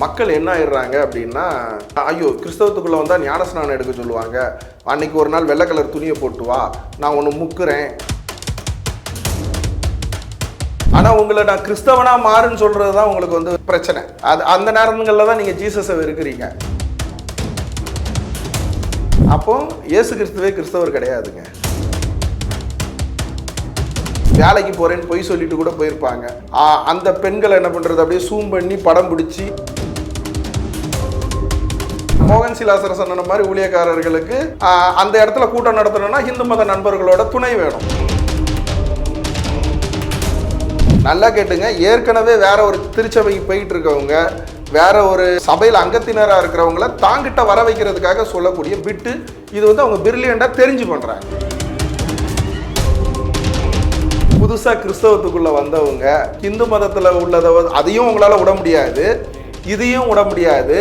மக்கள் என்ன ஆயிடுறாங்க அப்படின்னா ஐயோ கிறிஸ்தவத்துக்குள்ளே வந்தால் ஞானஸ்நானம் எடுக்க சொல்லுவாங்க. அன்னைக்கு ஒரு நாள் வெள்ளை கலர் துணியை போட்டு வா நான் ஒன்று முக்குறேன். ஆனால் உங்களை நான் கிறிஸ்தவனாக மாறுன்னு சொல்கிறது தான் உங்களுக்கு வந்து பிரச்சனை. அது அந்த நேரங்களில் தான் நீங்கள் ஜீசஸை இருக்கிறீங்க அப்போ இயேசு கிறிஸ்துவே கிறிஸ்தவர் கிடையாதுங்க. வேலைக்கு போறேன்னு பொய் சொல்லிட்டு கூட போயிருப்பாங்க. அந்த பெண்களை என்ன பண்றது? அப்படியே சூம் பண்ணி படம் பிடிச்சி மோகன் சிலாசர சொன்ன மாதிரி ஊழியக்காரர்களுக்கு அந்த இடத்துல கூட்டம் நடத்தணும்னா இந்து மத நண்பர்களோட துணை வேணும். நல்லா கேட்டுங்க. ஏற்கனவே வேற ஒரு திருச்சபைக்கு போயிட்டு இருக்கவங்க வேற ஒரு சபையில் அங்கத்தினராக இருக்கிறவங்கள தாங்கிட்ட வர வைக்கிறதுக்காக சொல்லக்கூடிய பிட்டு இது வந்து அவங்க பிரில்லியண்டாக தெரிஞ்சு பண்ணுறாங்க புதுசாக கிறிஸ்தவத்துக்குள்ளே வந்தவங்க இந்து மதத்தில் உள்ளதை அதையும் உங்களால் விட முடியாது. இதையும் விட முடியாது.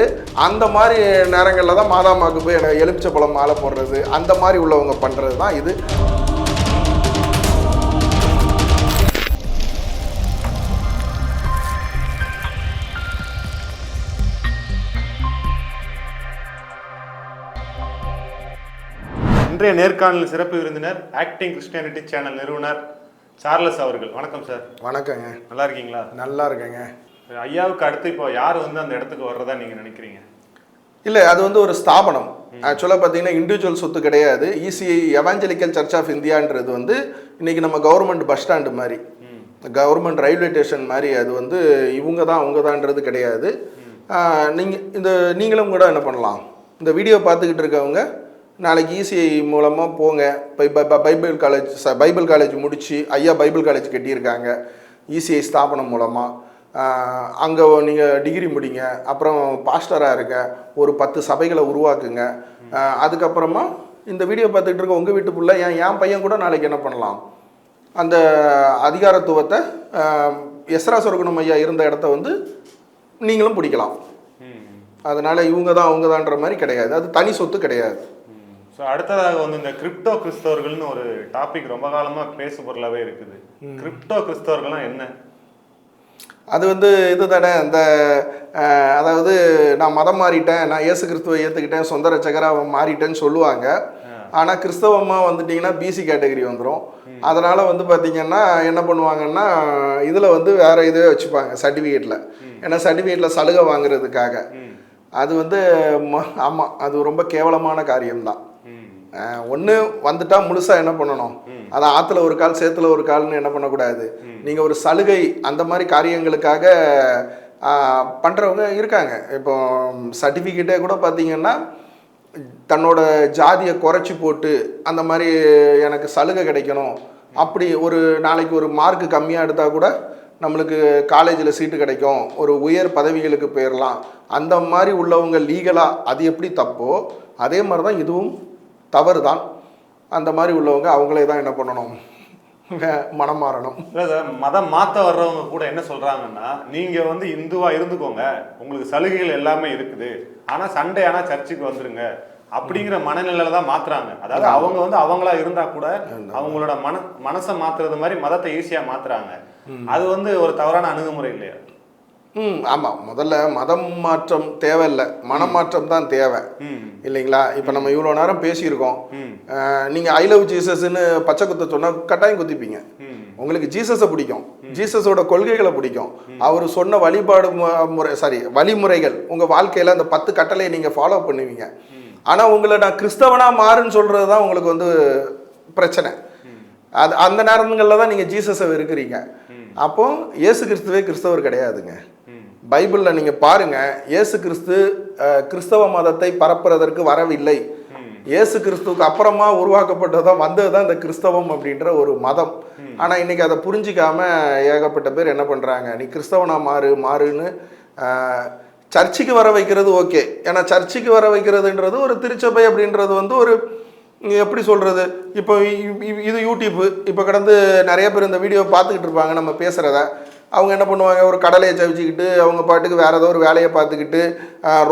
அந்த மாதிரி நேரங்களில் தான் மாதாமாவுக்கு போய் எனக்கு எலுமிச்சை பழம் மாலை போடுறது அந்த மாதிரி உள்ளவங்க பண்ணுறது தான் இது. இன்றைய நேர்காணல் சிறப்பு விருந்தினர் ஆக்டிங் கிறிஸ்டியானிட்டி சேனல் நிறுவனர் சார்லஸ் அவர்கள். வணக்கம் சார். வணக்கங்க. நல்லா இருக்கீங்களா? நல்லா இருக்கேங்க. ஐயாவுக்கு அடுத்து இப்போ யார் வந்து அந்த இடத்துக்கு வர்றதா நீங்க நினைக்கிறீங்க? இல்லை அது வந்து ஒரு ஸ்தாபனம். ஆக்சுவலாக பார்த்தீங்கன்னா இண்டிவிஜுவல் சொத்து கிடையாது. E ECI evangelical church of இந்தியான்றது வந்து இன்னைக்கு நம்ம கவர்மெண்ட் பஸ் ஸ்டாண்டு மாதிரி. கவர்மெண்ட் ரயில்வே ஸ்டேஷன் மாதிரி அது வந்து இவங்க தான் அவங்க தான்ன்றது கிடையாது நீங்கள் இந்த நீங்களும் கூட என்ன பண்ணலாம்? இந்த வீடியோ பார்த்துக்கிட்டு இருக்கவங்க நாளைக்கு இசிஐ மூலமாக போங்க. பைபிள் காலேஜ் பைபிள் காலேஜ் முடித்து ஐயா பைபிள் காலேஜ் கட்டியிருக்காங்க. இசிஐ ஸ்தாபனம் மூலமாக அங்கே நீங்கள் டிகிரி முடிங்க அப்புறம் பாஸ்டராக இருங்க ஒரு பத்து சபைகளை உருவாக்குங்க. அதுக்கப்புறமா இந்த வீடியோ பார்த்துக்கிட்டு இருக்க உங்கள் வீட்டுக்குள்ளே என் என் பையன் கூட நாளைக்கு என்ன பண்ணலாம்? அந்த அதிகாரத்துவத்தை எஸ்ரா சொர்க்கணும் ஐயா இருந்த இடத்த வந்து நீங்களும் பிடிக்கலாம். அதனால் இவங்க தான் அவங்க தான்ற மாதிரி கிடையாது. அது தனி சொத்து கிடையாது. ஸோ அடுத்ததாக வந்து இந்த கிரிப்டோ கிறிஸ்தவர்கள்னு ஒரு டாபிக் ரொம்ப காலமா பேசு பொருளாவே இருக்குது. கிரிப்டோ கிறிஸ்தவர்கள்லாம் என்ன? அது வந்து இது தானே அந்த அஹ், அதாவது நான் மதம் மாறிட்டேன் நான் இயேசு கிறிஸ்துவை ஏற்றுக்கிட்டேன் சொந்த ரச்சகராக மாறிட்டேன்னு சொல்லுவாங்க. ஆனால் கிறிஸ்தவமாக வந்துட்டிங்கன்னா பிசி கேட்டகரி வந்துடும் அதனால் வந்து பார்த்திங்கன்னா என்ன பண்ணுவாங்கன்னா இதில் வந்து வேறு இதுவே வச்சுப்பாங்க சர்டிஃபிகேட்டில் ஏன்னா சர்டிஃபிகேட்டில் சலுகை வாங்குறதுக்காக. அது வந்து ஆமாம் அது ரொம்ப கேவலமான காரியம்தான். ஒன்று வந்துட்டா முழுசாக என்ன பண்ணணும்? அதை ஆற்றுல ஒரு கால் சேத்துல ஒரு கால்னு என்ன பண்ணக்கூடாது. நீங்கள் ஒரு சலுகை அந்த மாதிரி காரியங்களுக்காக பண்ணுறவங்க இருக்காங்க. இப்போ சர்டிஃபிகேட்டே கூட பார்த்தீங்கன்னா தன்னோட ஜாதியை குறைச்சி போட்டு அந்த மாதிரி எனக்கு சலுகை கிடைக்கணும். அப்படி ஒரு நாளைக்கு ஒரு மார்க் கம்மியாக எடுத்தால் கூட நம்மளுக்கு காலேஜில் சீட்டு கிடைக்கும். ஒரு உயர் பதவிகளுக்கு போயிடலாம் அந்த மாதிரி உள்ளவங்க லீகலாக அது எப்படி தப்போ அதே மாதிரி தான் இதுவும் தவறு தான் அந்த மாதிரி உள்ளவங்க அவங்களே தான் என்ன பண்ணணும்? மனம் மாறணும். மதம் மாத்த வர்றவங்க கூட என்ன சொல்றாங்கன்னா நீங்க வந்து இந்துவா இருந்துக்கோங்க. உங்களுக்கு சலுகைகள் எல்லாமே இருக்குது. ஆனா சண்டே ஆனா சர்ச்சுக்கு வந்துருங்க. அப்படிங்கிற மனநிலையில தான் மாத்துறாங்க. அதாவது அவங்க வந்து அவங்களா இருந்தா கூட அவங்களோட மன மனசை மாத்துறது மாதிரி மதத்தை ஈஸியா மாத்துறாங்க. அது வந்து ஒரு தவறான அணுகுமுறை இல்லையா? ம் ஆமாம் முதல்ல மதம் மாற்றம் தேவையில்லை. மனம் மாற்றம் தான் தேவை. இல்லைங்களா? இப்போ நம்ம இவ்வளோ நேரம் பேசியிருக்கோம். நீங்கள் ஐ லவ் ஜீசஸ்ன்னு பச்சை குத்த சொன்னால் கட்டாயம் குத்திப்பீங்க. உங்களுக்கு ஜீசஸை பிடிக்கும். ஜீசஸோட கொள்கைகளை பிடிக்கும். அவர் சொன்ன வழிபாடு முறை சாரி வழிமுறைகள் உங்கள் வாழ்க்கையில் அந்த பத்து கட்டளையை நீங்கள் ஃபாலோ பண்ணுவீங்க. ஆனால் உங்களை நான் கிறிஸ்தவனா மாறுன்னு சொல்கிறது தான் உங்களுக்கு வந்து பிரச்சனை. அது அந்த நேரங்களில் தான் நீங்கள் ஜீசஸை வெறுக்கிறீங்க. அப்போ இயேசு கிறிஸ்துவே கிறிஸ்தவர் கிடையாதுங்க. பைபிளில் நீங்கள் பாருங்கள் இயேசு கிறிஸ்து கிறிஸ்தவ மதத்தை பரப்புறதற்கு வரவில்லை. இயேசு கிறிஸ்துவுக்கு அப்புறமா உருவாக்கப்பட்டதான் வந்தது தான் இந்த கிறிஸ்தவம் அப்படின்ற ஒரு மதம். ஆனால் இன்னைக்கு அதை புரிஞ்சிக்காம ஏகப்பட்ட பேர் என்ன பண்ணுறாங்க நீ கிறிஸ்தவனா மாறு மாறுன்னு சர்ச்சுக்கு வர வைக்கிறது ஓகே. ஏன்னா சர்ச்சுக்கு வர வைக்கிறதுன்றது ஒரு திருச்சபை அப்படின்றது வந்து ஒரு எப்படி சொல்கிறது இப்போ இது யூடியூப்பு. இப்போ கடந்து நிறைய பேர் இந்த வீடியோ பார்த்துக்கிட்டு இருப்பாங்க நம்ம பேசுகிறத அவங்க என்ன பண்ணுவாங்க ஒரு கடலையை சவிச்சிக்கிட்டு அவங்க பாட்டுக்கு வேறு ஏதோ ஒரு வேலையை பார்த்துக்கிட்டு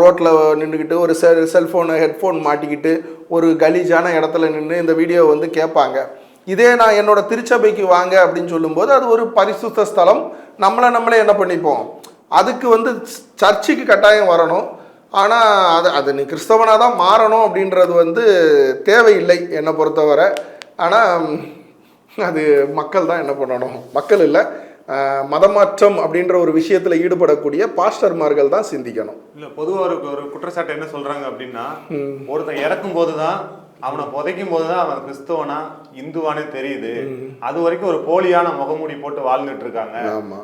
ரோட்டில் நின்றுக்கிட்டு ஒரு செல் செல்ஃபோனை ஹெட்ஃபோன் மாட்டிக்கிட்டு ஒரு கலீஜான இடத்துல நின்று இந்த வீடியோ வந்து கேட்பாங்க. இதே நான் என்னோடய திருச்சபைக்கு வாங்க அப்படின்னு சொல்லும்போது அது ஒரு பரிசுத்த ஸ்தலம். நம்மளை நம்மளே என்ன பண்ணிப்போம்? அதுக்கு வந்து சர்ச்சுக்கு கட்டாயம் வரணும். ஆனால் அது அது நீ கிறிஸ்தவனாக தான் மாறணும் அப்படின்றது வந்து தேவையில்லை என்னை பொறுத்தவரை. ஆனால் அது மக்கள் தான் என்ன பண்ணணும்? மக்கள் இல்லை. மதமாற்றம் அப்படின்ற ஒரு விஷயத்தில் ஈடுபடக்கூடிய பாஸ்டர்மார்கள் தான் சிந்திக்கணும். இல்ல பொதுவா ஒரு குற்றச்சாட்டு என்ன சொல்றாங்க அப்படின்னா ஒருத்தன் இறக்கும் போதுதான் அவனை புதைக்கும் போதுதான் அவன் கிறிஸ்தவனா இந்துவானே தெரியுது. அது வரைக்கும் ஒரு போலியான முகமூடி போட்டு வாழ்ந்துட்டு இருக்காங்க.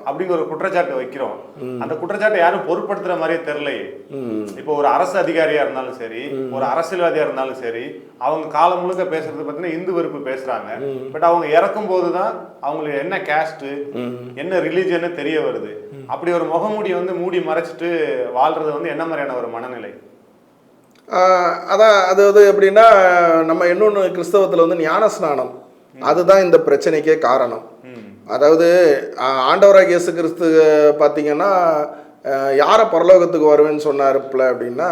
அப்படிங்கிற ஒரு குற்றச்சாட்டு வைக்கிறோம். அந்த குற்றச்சாட்டை யாரும் பொருட்படுத்துற மாதிரியே தெரியலையே. இப்போ ஒரு அரசு அதிகாரியா இருந்தாலும் சரி ஒரு அரசியல்வாதியா இருந்தாலும் சரி அவங்க காலம் முழுக்க பேசுறது பார்த்தீங்கன்னா இந்து வெறுப்பு பேசுறாங்க. பட் அவங்க இறக்கும் போதுதான் அவங்களுக்கு என்ன கேஸ்ட் என்ன ரிலீஜன் தெரிய வருது. அப்படி ஒரு முகமூடி வந்து மூடி மறைச்சிட்டு வாழ்றது வந்து என்ன மாதிரியான ஒரு மனநிலை? அதான் அது வந்து எப்படின்னா நம்ம இன்னொன்று கிறிஸ்தவத்தில் வந்து ஞானஸ்நானம். அதுதான் இந்த பிரச்சனைக்கே காரணம். அதாவது ஆண்டவராக இயேசு கிறிஸ்து பார்த்தீங்கன்னா யாரை பரலோகத்துக்கு வருவேன்னு சொன்னாருப்ல அப்படின்னா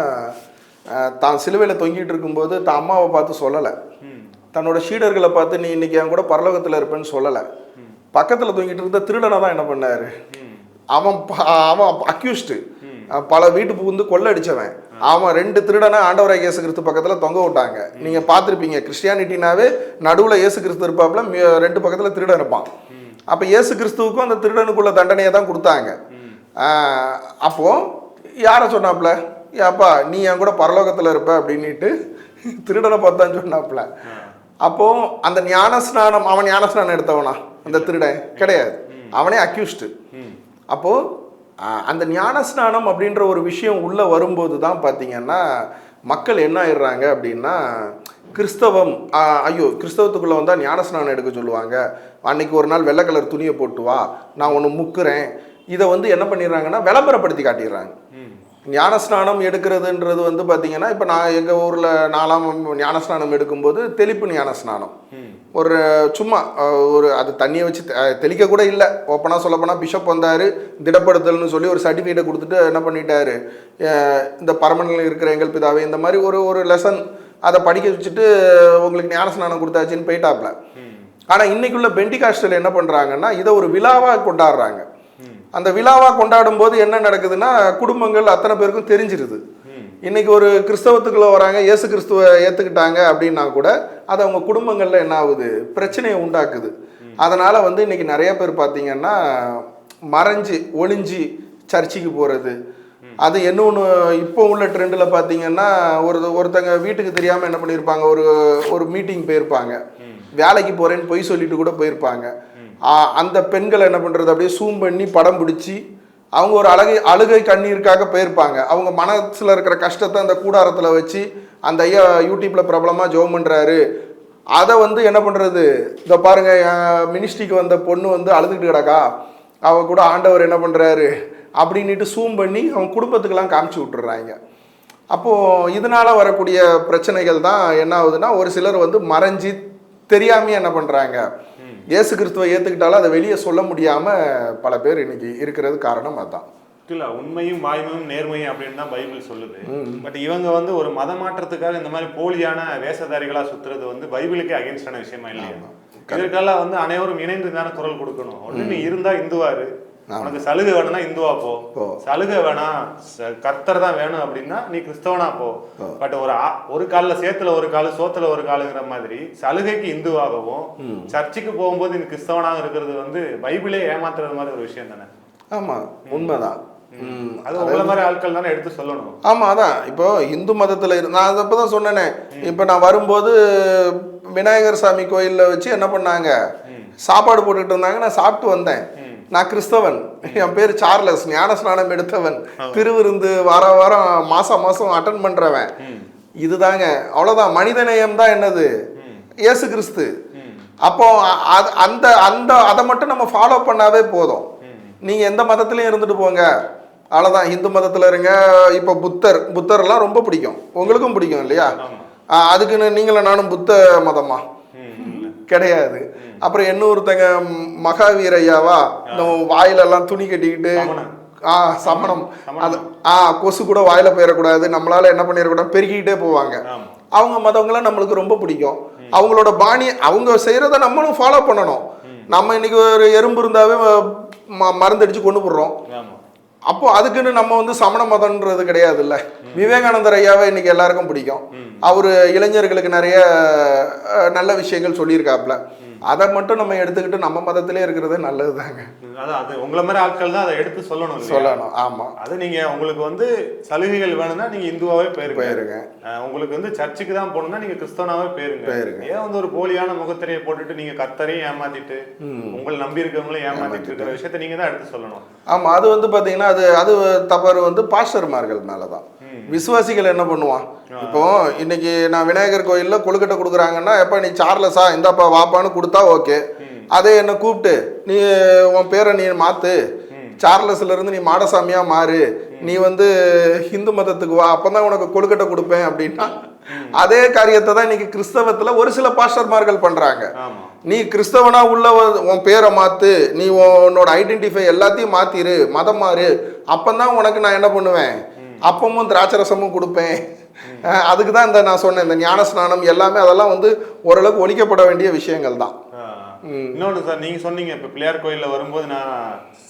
ஆஹ் தான் சிலுவையில் தொங்கிட்டு இருக்கும்போது தான் அம்மாவை பார்த்து சொல்லலை. தன்னோட சீடர்களை பார்த்து நீ இன்னைக்கு என் கூட பரலோகத்தில் இருப்பேன்னு சொல்லலை. பக்கத்தில் தொங்கிட்டு இருந்த திருடனை தான் என்ன பண்ணாரு. அவன் அவன் அக்யூஸ்டு பல வீட்டு புகுந்து கொள்ளடிச்சவன். அவன் ரெண்டு திருடனை ஆண்டவராக இயேசு கிறிஸ்து பக்கத்தில் தொங்க விட்டாங்க. நீங்கள் பார்த்துருப்பீங்க கிறிஸ்டியானிட்டினாவே நடுவில் இயேசு கிறிஸ்து இருப்பாப்புல ரெண்டு பக்கத்தில் திருடன் இருப்பான். அப்போ இயேசு கிறிஸ்துவுக்கும் அந்த திருடனுக்குள்ள தண்டனையை தான் கொடுத்தாங்க. அப்போ யாரை சொன்னாப்புல? ஏப்பா நீ என் கூட பரலோகத்தில் இருப்ப அப்படின்னுட்டு திருடனை பார்த்தான் சொன்னாப்புல. அப்போ அந்த ஞானஸ்நானம் அவன் ஞானஸ்நானம் எடுத்தவனா? அந்த திருடன். கிடையாது. அவனே அக்யூஸ்டு அப்போது அந்த ஞானஸ்நானம் அப்படின்ற ஒரு விஷயம் உள்ளே வரும்போது தான் பார்த்தீங்கன்னா மக்கள் என்ன ஆயிடுறாங்க அப்படின்னா கிறிஸ்தவம் ஐயோ கிறிஸ்தவத்துக்குள்ளே வந்தால் ஞானஸ்நானம் எடுக்க சொல்லுவாங்க. அன்னைக்கு ஒரு நாள் வெள்ளை கலர் துணியை போட்டு வா நான் ஒன்று முக்குறேன். இதை வந்து என்ன பண்ணிடுறாங்கன்னா விளம்பரப்படுத்தி காட்டிடுறாங்க. ஞானஸ்நானம் எடுக்கிறதுன்றது வந்து பார்த்தீங்கன்னா இப்போ நான் எங்கள் ஊரில் நாலாம் ஞானஸ்நானம் எடுக்கும்போது தெளிப்பு ஞானஸ்நானம். ஒரு சும்மா ஒரு அது தண்ணியை வச்சு தெளிக்க கூட இல்லை. ஓப்பனாக சொல்ல போனால் பிஷப் வந்தார் திடப்படுத்தல்னு சொல்லி ஒரு சர்டிஃபிகேட்டை கொடுத்துட்டு என்ன பண்ணிட்டாரு? இந்த பரமனில் இருக்கிற எங்கள் பிதாவே இந்த மாதிரி ஒரு ஒரு லெசன் அதை படிக்க வச்சுட்டு உங்களுக்கு ஞானஸ்நானம் கொடுத்தாச்சுன்னு போயிட்டாப்ல. ஆனால் இன்னைக்குள்ள பெண்டிகாஸ்டல் என்ன பண்ணுறாங்கன்னா இதை ஒரு விழாவாக கொண்டாடுறாங்க. அந்த விழாவாக கொண்டாடும் போது என்ன நடக்குதுன்னா குடும்பங்கள் அத்தனை பேருக்கும் தெரிஞ்சிருது. இன்னைக்கு ஒரு கிறிஸ்தவத்துக்குள்ள வராங்க இயேசு கிறிஸ்துவ ஏற்றுக்கிட்டாங்க அப்படின்னா கூட அது அவங்க குடும்பங்களில் என்ன ஆகுது? பிரச்சனையை உண்டாக்குது. அதனால் வந்து இன்னைக்கு நிறைய பேர் பார்த்தீங்கன்னா மறைஞ்சு ஒளிஞ்சு சர்ச்சுக்கு போகிறது அது என்ன ஒன்று இப்போ உள்ள ட்ரெண்டில் பார்த்தீங்கன்னா ஒரு ஒருத்தங்க வீட்டுக்கு தெரியாமல் என்ன பண்ணியிருப்பாங்க ஒரு ஒரு மீட்டிங் போயிருப்பாங்க. வேலைக்கு போகிறேன்னு பொய் சொல்லிட்டு கூட போயிருப்பாங்க. அந்த பெண்கள் என்ன பண்ணுறது அப்படியே சூம் பண்ணி படம் பிடிச்சி அவங்க ஒரு அழகை அழுகை கண்ணீருக்காக போயிருப்பாங்க. அவங்க மனசில் இருக்கிற கஷ்டத்தை அந்த கூடாரத்தில் வச்சு அந்த ஐயா யூடியூப்பில் பிரபலமாக ஜோம் பண்ணுறாரு அதை வந்து என்ன பண்ணுறது இந்த பாருங்க என் மினிஸ்ட்ரிக்கு வந்த பொண்ணு வந்து அழுதுகிட்டு கிடக்கா? அவள் கூட ஆண்டவர் என்ன பண்ணுறாரு அப்படின்ட்டு சூம் பண்ணி அவங்க குடும்பத்துக்கெல்லாம் காமிச்சு விட்டுறாங்க. அப்போது இதனால் வரக்கூடிய பிரச்சனைகள் தான் என்ன ஆகுதுன்னா ஒரு சிலர் வந்து மறைஞ்சி தெரியாமையே என்ன பண்ணுறாங்க இயேசு கிறிஸ்துவை ஏற்றுக்கிட்டாலும் அதை வெளியே சொல்ல முடியாமல் பல பேர் இன்னைக்கு இருக்கிறது காரணம் அதுதான் இல்ல உண்மையும் வாய்மையும் நேர்மையும் அப்படின்னு தான் பைபிள் சொல்லுது. பட் இவங்க வந்து ஒரு மத மாற்றத்துக்காக இந்த மாதிரி போலியான வேஷதாரிகளா சுத்துறது வந்து பைபிளுக்கே அகேன்ஸ்டான விஷயமா இல்லையா? இதற்கெல்லாம் வந்து அனைவரும் இணைந்து தானே குரல் கொடுக்கணும். ஒண்ணு நீ இருந்தா இந்துவா இரு உனக்கு சலுகை வேணும்னா இந்துவா போ. சலுகை வேணாம் கர்த்தர் தான் வேணும் அப்படின்னா நீ கிறிஸ்தவனா போ. பட் ஒரு ஒரு கால்ல சேத்துல ஒரு காலு சோத்துல ஒரு காலுங்கிற மாதிரி சலுகைக்கு இந்துவாகவும் சர்ச்சுக்கு போகும்போது நீ கிறிஸ்தவனாக இருக்கிறது வந்து பைபிளே ஏமாத்துறது மாதிரி ஒரு விஷயம் தானே? ஆமாம் உண்மைதான். அது உங்களை மாதிரி ஆட்கள் தானே எடுத்து சொல்லணும். ஆமாம் அதான். இப்போ இந்து மதத்தில் இரு நான் அதை தான் சொன்னேனே. இப்போ நான் வரும்போது விநாயகர் சாமி கோயிலில் வச்சு என்ன பண்ணாங்க? சாப்பாடு போட்டுட்டு இருந்தாங்க. நான் சாப்பிட்டு வந்தேன். நான் கிறிஸ்தவன். என் பேர் சார்லஸ். ஞானஸ்நானம் எடுத்தவன். திருவிருந்து வார வாரம் மாசம் மாசம் அட்டன் பண்றவன். இதுதாங்க. அவ்வளவுதான். மனிதநேயம் தான் என்னது இயேசு கிறிஸ்து. அப்போ அந்த அந்த அதை மட்டும் நம்ம ஃபாலோ பண்ணாவே போதும். நீங்க எந்த மதத்திலையும் இருந்துட்டு போங்க. அவ்வளோதான் இந்து மதத்தில் இருங்க. இப்போ புத்தர். புத்தர்லாம் ரொம்ப பிடிக்கும். உங்களுக்கும் பிடிக்கும் இல்லையா? அதுக்குன்னு நீங்களும் நானும் புத்த மதமா? கிடையாது. அப்புறம் இன்னொருத்தங்க ம், மகாவீர ஐயாவா இந்த வாயிலெல்லாம் துணி கட்டிக்கிட்டு. ஆ சமணம். அது ஆ கொசு கூட வாயில போயிடக்கூடாது நம்மளால என்ன பண்ணிடக்கூடாது பெருக்கிக்கிட்டே போவாங்க. அவங்க மதவங்களை நம்மளுக்கு ரொம்ப பிடிக்கும். அவங்களோட பாணி அவங்க செய்யறத நம்மளும் ஃபாலோ பண்ணணும். நம்ம இன்னைக்கு ஒரு எறும்பு இருந்தாவே மருந்து அடிச்சு கொண்டு போடுறோம். அப்போ அதுக்குன்னு நம்ம வந்து சமண மதம்ன்றது கிடையாதுல்ல. விவேகானந்தர் ஐயாவை இன்னைக்கு எல்லாருக்கும் பிடிக்கும். அவர் இளைஞர்களுக்கு நிறைய நல்ல விஷயங்கள் சொல்லியிருக்காப்புல. அதை மட்டும் நம்ம எடுத்துக்கிட்டு நம்ம மதத்திலே இருக்கிறது நல்லது தாங்க அதான் அது உங்களை மாதிரி ஆட்கள் தான் அதை எடுத்து சொல்லணும்? சொல்லணும் ஆமாம் அது நீங்க உங்களுக்கு வந்து சலுகைகள் வேணும்னா நீங்க இந்துவாவே போயிருங்க. போயிருங்க. உங்களுக்கு வந்து சர்ச்சுக்கு தான் போகணும்னா நீங்க கிறிஸ்தவனாவே போயிருங்க. போயிருங்க. ஏன் வந்து ஒரு போலியான முகத்திரையை போட்டுட்டு நீங்க கர்த்தரையும் ஏமாத்திட்டு உங்களை நம்பி இருக்கவங்களையும் ஏமாத்திட்டு இருக்கிற விஷயத்த நீங்க தான் எடுத்து சொல்லணும். ஆமாம் அது வந்து பார்த்தீங்கன்னா அது அது தவறு வந்து பாஸ்டர்மார்கள் மேலே தான் விசுவாசிகள் என்ன பண்ணுவான்? இப்போ இன்னைக்கு நான் விநாயகர் கோயிலில் கொழுக்கட்டை கொடுக்குறாங்கன்னா எப்போ நீ சார்லஸா இந்தாப்பா வாப்பான்னு கொடுத்தா ஓகே. அதே என்ன கூப்பிட்டு நீ உன் பேரை நீ மாற்று சார்லஸ்ல இருந்து நீ மாடசாமியா மாறு. நீ வந்து ஹிந்து மதத்துக்கு வா. அப்பதான் உனக்கு கொழுக்கட்டை கொடுப்பேன் அப்படின்னா அதே காரியத்தை தான் இன்னைக்கு கிறிஸ்தவத்துல ஒரு சில பாஸ்டர்மார்கள் பண்றாங்க. நீ கிறிஸ்தவனா உள்ள உன் பேரை மாத்து. நீ உன்னோட ஐடென்டிஃபை எல்லாத்தையும் மாத்திரு. மதம் மாறு. அப்பந்தான் உனக்கு நான் என்ன பண்ணுவேன்? அப்பமும் திராட்சரசமும் கொடுப்பேன். அஹ் அதுக்கு தான் இந்த நான் சொன்னேன் இந்த ஞான ஸ்நானம் எல்லாமே அதெல்லாம் வந்து ஓரளவுக்கு ஒழிக்கப்பட வேண்டிய விஷயங்கள் தான். ஆஹ். இன்னொன்னு சார் நீங்க சொன்னீங்க இப்ப பிள்ளையார் கோயில்ல வரும்போது நான்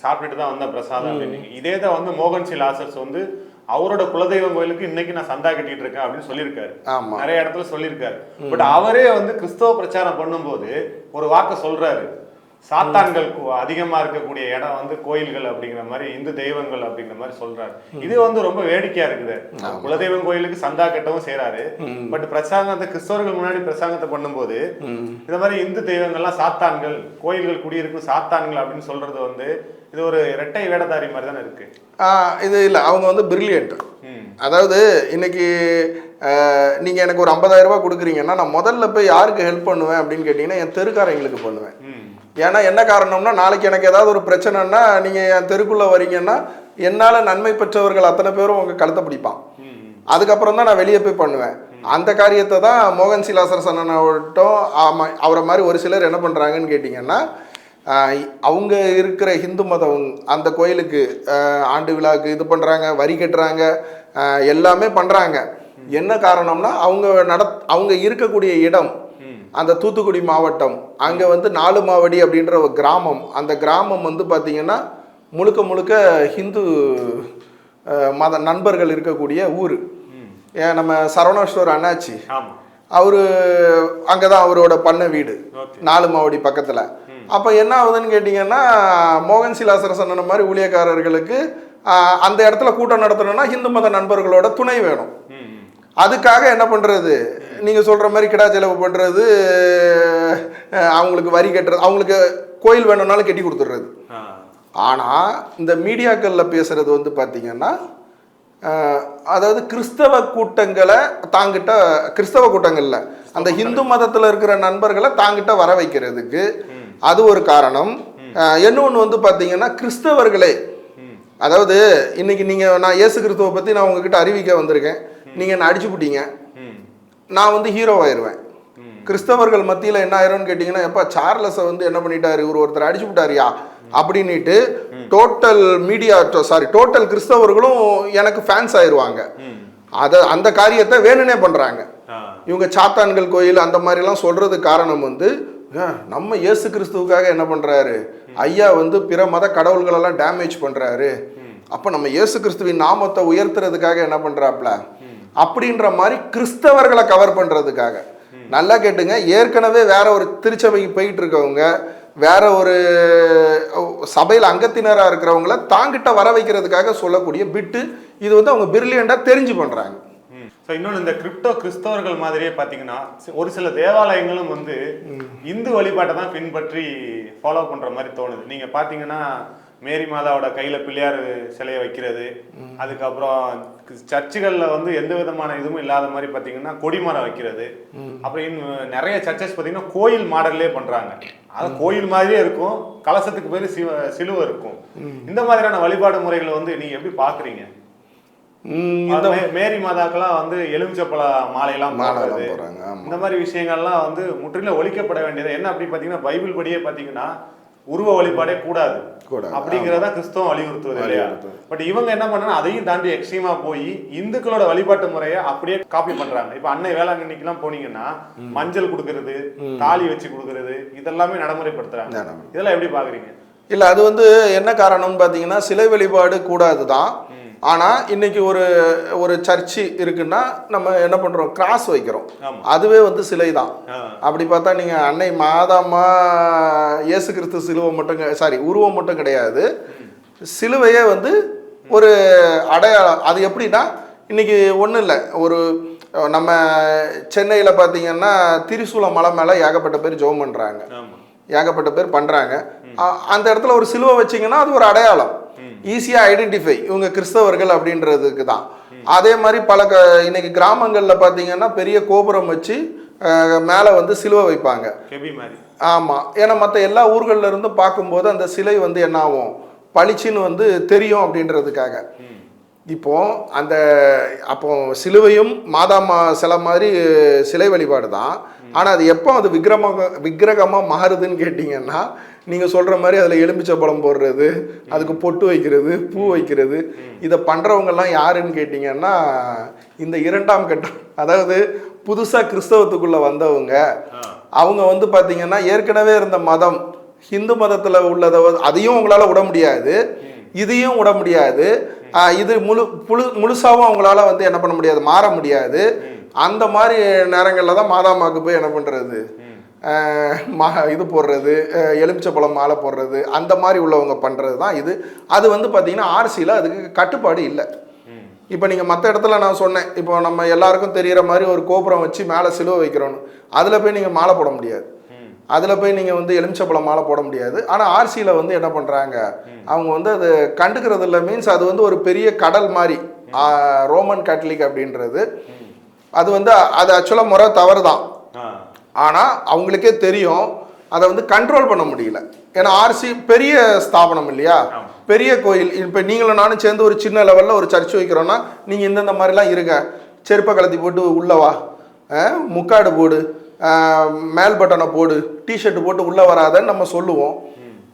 சாப்பிட்டுட்டு தான் வந்தேன் பிரசாதம் அப்படின்னீங்க இதே தான் வந்து மோகன் சி லாசர்ஸ் வந்து அவரோட குலதெய்வம் கோயிலுக்கு இன்னைக்கு நான் சந்தா கட்டிட்டு இருக்கேன் அப்படின்னு சொல்லியிருக்காரு. நிறைய இடத்துல சொல்லியிருக்காரு. பட் அவரே வந்து கிறிஸ்தவ பிரச்சாரம் பண்ணும்போது ஒரு வார்த்தை சொல்றாரு. சாத்தான்கள் கு- அதிகமா இருக்கக்கூடிய இடம் வந்து கோயில்கள் அப்படிங்கிற மாதிரி இந்து தெய்வங்கள் அப்படிங்கிற மாதிரி சொல்றாரு. இது வந்து ரொம்ப வேடிக்கையா இருக்குது. குலதெய்வம் கோயிலுக்கு சந்தா கட்டவும் செய்றாரு. பட் பிரசாங்கத்தை கிறிஸ்தவர்கள் முன்னாடி பிரசாங்கத்தை பண்ணும்போது இந்த மாதிரி இந்து தெய்வங்கள்லாம் சாத்தான்கள் கோயில்கள் குடியிருக்கும் சாத்தான்கள் அப்படின்னு சொல்றது வந்து இது ஒரு இரட்டை வேடதாரி மாதிரி தானே இருக்கு. ஆஹ் இது இல்லை. அவங்க வந்து பிரில்லியன்ட். அதாவது இன்னைக்கு நீங்க எனக்கு ஒரு 50000 ரூபாய் கொடுக்குறீங்கன்னா நான் முதல்ல போய் யாருக்கு ஹெல்ப் பண்ணுவேன் அப்படின்னு கேட்டிங்கன்னா என் தெருக்காரங்களுக்கு பண்ணுவேன். ஏன்னா என்ன காரணம்னா நாளைக்கு எனக்கு ஏதாவது ஒரு பிரச்சனைன்னா நீங்கள் என் தெருக்குள்ளே வரீங்கன்னா என்னால் நன்மை பெற்றவர்கள் அத்தனை பேரும் உங்கள் கழுத்தை பிடிப்பான். அதுக்கப்புறம் தான் நான் வெளியே போய் பண்ணுவேன். அந்த காரியத்தை தான் மோகன் சிலாசர் சன்னனாவட்டும் அவரை மாதிரி ஒரு சிலர் என்ன பண்ணுறாங்கன்னு கேட்டிங்கன்னா அவங்க இருக்கிற ஹிந்து மதம் அந்த கோயிலுக்கு ஆண்டு விழாவுக்கு இது பண்ணுறாங்க வரி கட்டுறாங்க எல்லாமே பண்ணுறாங்க என்ன காரணம்னா அவங்க நட அவங்க இருக்கக்கூடிய இடம் அந்த தூத்துக்குடி மாவட்டம் அங்கே வந்து நாலு மாவடி அப்படின்ற ஒரு கிராமம். அந்த கிராமம் வந்து பார்த்திங்கன்னா முழுக்க முழுக்க ஹிந்து மத நண்பர்கள் இருக்கக்கூடிய ஊர். ஏன் நம்ம சரவணா ஸ்டோர் அண்ணாச்சி அவர் அங்கே தான் அவரோட பண்ணை வீடு. நாலு மாவடி பக்கத்தில். அப்போ என்ன ஆகுதுன்னு கேட்டிங்கன்னா மோகன் சிலாசர சொன்ன மாதிரி ஊழியக்காரர்களுக்கு அந்த இடத்துல கூட்டம் நடத்தணும்னா ஹிந்து மத நண்பர்களோட துணை வேணும். அதுக்காக என்ன பண்ணுறது நீங்கள் சொல்கிற மாதிரி கிடா செலவு பண்ணுறது அவங்களுக்கு வரி கட்டுறது அவங்களுக்கு கோயில் வேணும்னாலும் கட்டி கொடுத்துட்றது. ஆனால் இந்த மீடியாக்களில் பேசுகிறது வந்து பார்த்தீங்கன்னா அதாவது கிறிஸ்தவ கூட்டங்களை தாங்கிட்ட கிறிஸ்தவ கூட்டங்களில் அந்த ஹிந்து மதத்தில் இருக்கிற நண்பர்களை தாங்கிட்ட வர வைக்கிறதுக்கு அது ஒரு காரணம். இன்னொன்று வந்து பார்த்தீங்கன்னா கிறிஸ்தவர்களே. அதாவது இன்னைக்கு நீங்கள் நான் இயேசு கிறிஸ்துவை பற்றி நான் உங்ககிட்ட அறிவிக்க வந்திருக்கேன். நீங்கள் என்னை அடிச்சு விட்டீங்க. நான் வந்து ஹீரோ ஆயிடுவேன். கிறிஸ்தவர்கள் மத்தியில் என்ன ஆயிரும்னு கேட்டிங்கன்னா எப்பா சார்லஸை வந்து என்ன பண்ணிட்டாரு? இவர் ஒருத்தர் அடிச்சு விட்டாரியா அப்படின்னுட்டு டோட்டல் மீடியா சாரி டோட்டல் கிறிஸ்தவர்களும் எனக்கு ஃபேன்ஸ் ஆயிடுவாங்க. அதை அந்த காரியத்தை வேணும்னே பண்ணுறாங்க. இவங்க சாத்தான்கள் கோயில் அந்த மாதிரிலாம் சொல்கிறதுக்கு காரணம் வந்து நம்ம இயேசு கிறிஸ்துவுக்காக என்ன பண்ணுறாரு ஐயா வந்து பிற மத கடவுள்களெல்லாம் டேமேஜ் பண்ணுறாரு அப்போ நம்ம இயேசு கிறிஸ்துவின் நாமத்தை உயர்த்துறதுக்காக என்ன பண்ணுறாப்ல அப்படின்ற மாதிரி கிறிஸ்தவர்களை கவர் பண்ணுறதுக்காக நல்லா கேட்டுங்க. ஏற்கனவே வேற ஒரு திருச்சபைக்கு போயிட்டு இருக்கவங்க வேற ஒரு சபையில் அங்கத்தினராக இருக்கிறவங்கள தாங்கிட்ட வர வைக்கிறதுக்காக சொல்லக்கூடிய பிட்டு இது வந்து அவங்க பிரில்லியண்டாக தெரிஞ்சு பண்ணுறாங்க ஸோ இன்னொன்று இந்த கிரிப்டோ கிறிஸ்தவர்கள் மாதிரியே பார்த்தீங்கன்னா ஒரு சில தேவாலயங்களும் வந்து இந்து வழிபாட்டை தான் பின்பற்றி ஃபாலோ பண்ற மாதிரி தோணுது. நீங்க பார்த்தீங்கன்னா மேரி மாதாவோட கையில பிள்ளையார் சிலையை வைக்கிறது. அதுக்கப்புறம் சர்ச்சுகள்ல வந்து எந்த விதமான இதுவும் இல்லாத மாதிரி பார்த்தீங்கன்னா கொடிமரம் வைக்கிறது. அப்புறம் இன்னும் நிறைய சர்ச்சஸ் பார்த்தீங்கன்னா கோயில் மாடல்லே பண்றாங்க. அது கோயில் மாதிரியே இருக்கும். கலசத்துக்கு பேர் சிவ சிலுவை இருக்கும். இந்த மாதிரியான வழிபாடு முறைகளை வந்து நீங்க எப்படி மே- மேரி மாதாக்கெல்லாம் வந்து எலுமிச்சப்பழ மாலையெல்லாம் ஆமா. இந்த மாதிரி விஷயங்கள்லாம் வந்து முற்றிலும் ஒழிக்கப்பட வேண்டியது. என்ன அப்படி பாத்தீங்கன்னா பைபிள் படியே பாத்தீங்கன்னா உருவ வழிபாடே கூடாது. அப்படிங்கறத கிறிஸ்தவம் வலியுறுத்துவது இல்லையா. பட் இவங்க என்ன பண்ணா அதையும் தாண்டி எக்ஸ்ட்ரீமா போய் இந்துக்களோட வழிபாட்டு முறையை அப்படியே காப்பி பண்றாங்க. இப்ப அன்னை வேளாங்கண்ணிக்கெல்லாம் போனீங்கன்னா மஞ்சள் கொடுக்கறது தாலி வச்சு கொடுக்கறது இதெல்லாமே நடைமுறைப்படுத்துறாங்க. நடைமுறை. இதெல்லாம் எப்படி பாக்குறீங்க? இல்லை அது வந்து என்ன காரணம்னு பார்த்தீங்கன்னா சிலை வழிபாடு கூடாது தான் ஆனால் இன்னைக்கு ஒரு ஒரு சர்ச்சு இருக்குன்னா நம்ம என்ன பண்ணுறோம் கிராஸ் வைக்கிறோம். அதுவே வந்து சிலை தான். அப்படி பார்த்தா நீங்கள் அன்னை மாதாம்மா இயேசு கிறிஸ்து சிலுவை மட்டும் சாரி உருவம் மட்டும் கிடையாது. சிலுவையே வந்து ஒரு அடையாளம். அது எப்படின்னா இன்னைக்கு ஒன்றும் இல்லை. ஒரு நம்ம சென்னையில் பார்த்தீங்கன்னா திரிசூல மலை மேலே ஏகப்பட்ட பேர் ஜெபம் பண்ணுறாங்க ஏகப்பட்ட பேர் பண்ணுறாங்க அந்த இடத்துல ஒரு சிலுவை வச்சிங்கன்னா அது ஒரு அடையாளம். ஈஸியாக ஐடென்டிஃபை இவங்க கிறிஸ்தவர்கள் அப்படின்றதுக்கு தான். அதே மாதிரி பல க இன்னைக்கு கிராமங்களில் பார்த்தீங்கன்னா பெரிய கோபுரம் வச்சு மேலே வந்து சிலுவை வைப்பாங்க. ஆமாம் ஏன்னா மற்ற எல்லா ஊர்கள்ல இருந்து பார்க்கும்போது அந்த சிலை வந்து என்ன ஆகும்? பளிச்சுன்னு வந்து தெரியும் அப்படின்றதுக்காக. இப்போ அந்த அப்போ சிலுவையும் மாதாமா சிலை மாதிரி சிலை வழிபாடு தான். ஆனால் அது எப்போ அது விக்கிரமாக விக்கிரகமாக மாறுதுன்னு கேட்டிங்கன்னா நீங்கள் சொல்கிற மாதிரி அதில் எலுமிச்சை பழம் போடுறது அதுக்கு பொட்டு வைக்கிறது பூ வைக்கிறது. இதை பண்ணுறவங்கெல்லாம் யாருன்னு கேட்டிங்கன்னா இந்த இரண்டாம் கட்டம் அதாவது புதுசாக கிறிஸ்தவத்துக்குள்ளே வந்தவங்க அவங்க வந்து பார்த்தீங்கன்னா ஏற்கனவே இருந்த மதம் ஹிந்து மதத்தில் உள்ளதை அதையும் உங்களால் விட முடியாது இதையும் விட முடியாது. இது முழு முழு முழுசாவும் அவங்களால வந்து என்ன பண்ண முடியாது மாற முடியாது. அந்த மாதிரி நேரங்களில் தான் மாதாமாக்கு போய் என்ன பண்ணுறது மா இது போடுறது எலுமிச்சப்பழம் மாலை போடுறது அந்த மாதிரி உள்ளவங்க பண்ணுறது தான் இது. அது வந்து பார்த்திங்கன்னா ஆர்சியில் அதுக்கு கட்டுப்பாடு இல்லை. இப்போ நீங்கள் மற்ற இடத்துல நான் சொன்னேன் இப்போ நம்ம எல்லாருக்கும் தெரிகிற மாதிரி ஒரு கோபுரம் வச்சு மேலே சிலுவை வைக்கிறோன்னு. அதில் போய் நீங்கள் மாலை போட முடியாது. அதில் போய் நீங்கள் வந்து எலுமிச்சப்பழம் மாலை போட முடியாது. ஆனால் ஆர்சியில் வந்து என்ன பண்ணுறாங்க அவங்க வந்து அது கண்டுக்கிறது இல்லை. மீன்ஸ் அது வந்து ஒரு பெரிய கடல் மாதிரி ரோமன் கேட்லிக் அப்படின்றது. அது வந்து அது ஆக்சுவலாக முறை தவறு தான். ஆனால் அவங்களுக்கே தெரியும் அதை வந்து கண்ட்ரோல் பண்ண முடியல. ஏன்னா ஆர்சி பெரிய ஸ்தாபனம் இல்லையா? பெரிய கோயில். இப்போ நீங்களும் நானும் சேர்ந்து ஒரு சின்ன லெவலில் ஒரு சர்ச் வைக்கிறோன்னா நீங்கள் இந்தந்த மாதிரிலாம் இருங்க. செருப்பை கலத்தி போட்டு உள்ள வா. அஹ், முக்காடு போடு. மேல் பட்டனை போடு. டிஷர்ட் போட்டு உள்ளே வராதன்னு நம்ம சொல்லுவோம்.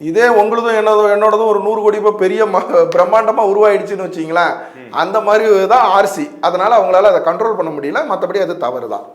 இதே உங்களுதும் என்னதோ என்னோடதும் ஒரு நூறு கோடி ரூபாய் பெரிய பிரம்மாண்டமாக உருவாயிடுச்சுன்னு வச்சிங்களேன். அந்த மாதிரி தான் ஆர்சி அதனால் அவங்களால அதை கண்ட்ரோல் பண்ண முடியல. மற்றபடி அது தவறு தான்